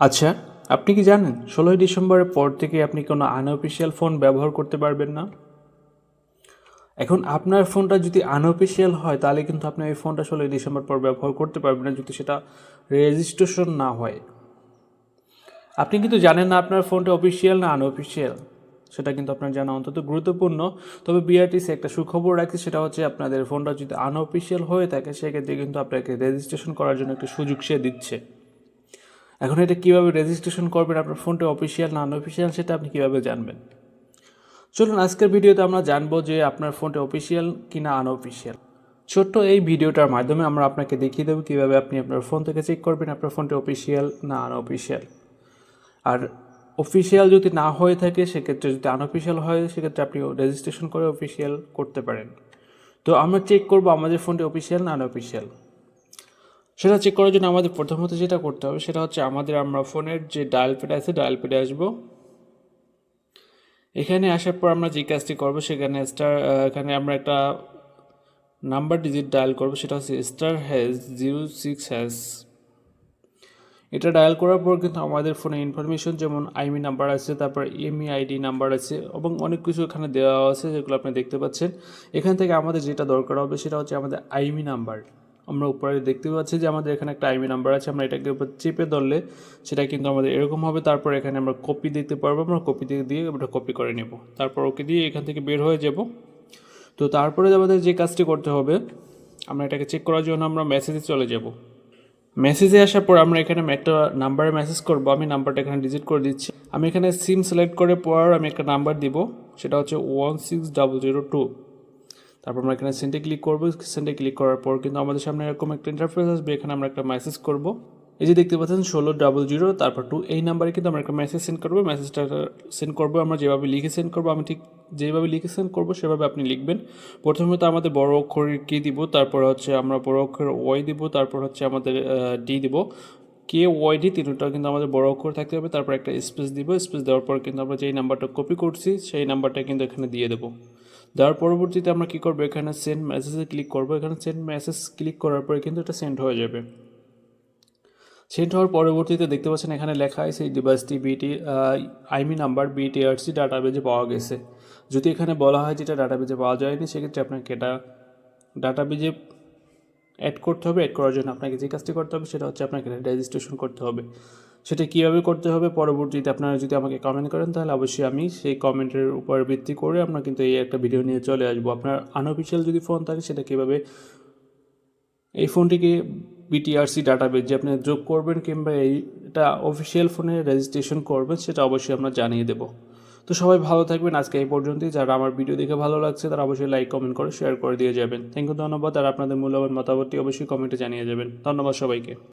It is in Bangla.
আচ্ছা আপনি কি জানেন, ষোলোই ডিসেম্বরের পর থেকে আপনি কোনো আনঅফিসিয়াল ফোন ব্যবহার করতে পারবেন না? এখন আপনার ফোনটা যদি আনঅফিসিয়াল হয়, তাহলে কিন্তু আপনি এই ফোনটা ষোলোই ডিসেম্বর পর ব্যবহার করতে পারবেন না, যদি সেটা রেজিস্ট্রেশন না হয়। আপনি কিন্তু জানেন না আপনার ফোনটা অফিসিয়াল না আনঅফিসিয়াল সেটা কিন্তু আপনার জানা অন্তত গুরুত্বপূর্ণ। তবে বিআরটিসি একটা সুখবর রাখছে, সেটা হচ্ছে আপনাদের ফোনটা যদি আনঅফিসিয়াল হয়ে থাকে, সেক্ষেত্রে কিন্তু আপনাকে রেজিস্ট্রেশন করার জন্য একটা সুযোগ সে দিচ্ছে। এখন এটা কীভাবে রেজিস্ট্রেশন করবেন? আপনার ফোনটা অফিসিয়াল না আনঅফিসিয়াল সেটা আপনি কীভাবে জানবেন? চলুন, আজকের ভিডিওতে আমরা জানব যে আপনার ফোনটা অফিসিয়াল কি না আনঅফিসিয়াল ছোট্ট এই ভিডিওটার মাধ্যমে আমরা আপনাকে দেখিয়ে দেবো কীভাবে আপনি আপনার ফোন থেকে চেক করবেন আপনার ফোনটা অফিসিয়াল না আনঅফিসিয়াল আর অফিসিয়াল যদি না হয়ে থাকে, সেক্ষেত্রে যদি আনঅফিসিয়াল হয়, সেক্ষেত্রে আপনি রেজিস্ট্রেশন করে অফিসিয়াল করতে পারেন। তো আমরা চেক করব আমাদের ফোনটি অফিসিয়াল না আনঅফিসিয়াল সেটা চেক করার জন্য আমাদের প্রথমত যেটা করতে হবে সেটা হচ্ছে আমাদের আমরা ফোনের যে ডায়াল প্যাড আছে ডায়াল প্যাডে আসব। এখানে আসার পর আমরা যে কাজটি করব সেখানে স্টার এখানে আমরা একটা নাম্বার ডিজিট ডায়াল করব, সেটা হচ্ছে star hash zero six hash এটা ডায়াল করার পর কিন্তু আমাদের ফোনে ইনফরমেশন যেমন আইমি নাম্বার আছে, তারপর এমই আইডি নাম্বার আছে, এবং অনেক কিছু এখানে দেওয়া আছে, যেগুলো আপনি দেখতে পাচ্ছেন। এখান থেকে আমাদের যেটা দরকার হবে সেটা হচ্ছে আমাদের আইমি নাম্বার আমরা উপরে দেখতে পাচ্ছি যে আমাদের এখানে একটা আইমি নাম্বার আছে, আমরা এটাকে চেপে ধরলে সেটা কিন্তু আমাদের এরকম হবে। তারপর এখানে আমরা কপি দেখতে পারব, আমরা কপি দিয়ে ওটা কপি করে নেব। তারপর ওকে দিয়ে এখান থেকে বের হয়ে যাব। তো তারপরে আমাদের যে কাজটি করতে হবে, আমরা এটাকে চেক করার জন্য আমরা মেসেজে চলে যাব। মেসেজে আসার পর আমরা এখানে একটা নাম্বারে মেসেজ করব। আমি নাম্বারটা এখানে ডিজিট করে দিচ্ছি। আমি এখানে সিম সিলেক্ট করে পর আমি একটা নাম্বার দিব, সেটা হচ্ছে one six double zero two তারপর আমরা এখানে সেন্টে ক্লিক করব। সেন্টে ক্লিক করার পর কিন্তু আমাদের সামনে এরকম একটা ইন্টারফেস আসবে। এখানে আমরা একটা মেসেজ করব। এই যে দেখতে পাচ্ছেন, ষোলো ডাবল জিরো তারপর টু এই নাম্বারে কিন্তু আমরা একটা মেসেজ সেন্ড করব। মেসেজটা সেন্ড করব, আমরা যেভাবে লিখে সেন্ড করব, আমি ঠিক যেভাবে লিখে সেন্ড করব, সেভাবে আপনি লিখবেন। প্রথমে তো আমাদের বড় অক্ষরের কি দিব, তারপর হচ্ছে আমরা বড় অক্ষর ওয়াই দিব, তারপর হচ্ছে আমাদের ডি দিব। কে ওয়াই ডি তিনটা কিন্তু আমাদের বড় অক্ষর থাকতে হবে। তারপর একটা স্পেস দিব। স্পেস দেওয়ার পর কিন্তু আমরা যেই নাম্বারটা কপি করছি, সেই নাম্বারটা কিন্তু এখানে দিয়ে দেবো। দেওয়ার পরবর্তীতে আমরা কী করব? এখানে সেন্ড মেসেজে ক্লিক করব। এখানে সেন্ড মেসেজ ক্লিক করার পরে কিন্তু এটা সেন্ড হয়ে যাবে। সেন্ড হওয়ার পরবর্তীতে দেখতে পাচ্ছেন এখানে লেখা আছে এই ডিভাইসটি বিটি আইমি নাম্বার বিটিআরসি ডাটাবেজে পাওয়া গেছে। যদি এখানে বলা হয় যেটা ডাটাবেজে পাওয়া যায়নি, সেক্ষেত্রে আপনাকে এটা ডাটাবেজে অ্যাড করতে হবে অ্যাড করার জন্য আপনাকে যে কাজটি করতে হবে সেটা হচ্ছে আপনাকে রেজিস্ট্রেশন করতে হবে। সেটা কীভাবে করতে হবে পরবর্তীতে আপনারা যদি আমাকে কমেন্ট করেন তাহলে অবশ্যই আমি সেই কমেন্টের উপর ভিত্তি করে আমরা কিন্তু এই একটা ভিডিও নিয়ে চলে আসব। আপনার আনঅফিসিয়াল যদি ফোন থাকে সেটা কীভাবে এই ফোনটিকে বিটিআরসি ডাটাবেজ যে আপনি যোগ করবেন কিংবা এইটা অফিসিয়াল ফোনে রেজিস্ট্রেশন করবেন সেটা অবশ্যই আমরা জানিয়ে দেবো। তো সবাই ভালো থাকবেন। আজকে এই পর্যন্তই। যারা আমার ভিডিও দেখে ভালো লাগছে, তারা অবশ্যই লাইক কমেন্ট করে শেয়ার করে দিয়ে যাবেন। থ্যাংক ইউ ধন্যবাদ। আর আপনাদের মূল্যবান মতামতটি অবশ্যই কমেন্টে জানিয়ে যাবেন। ধন্যবাদ সবাইকে।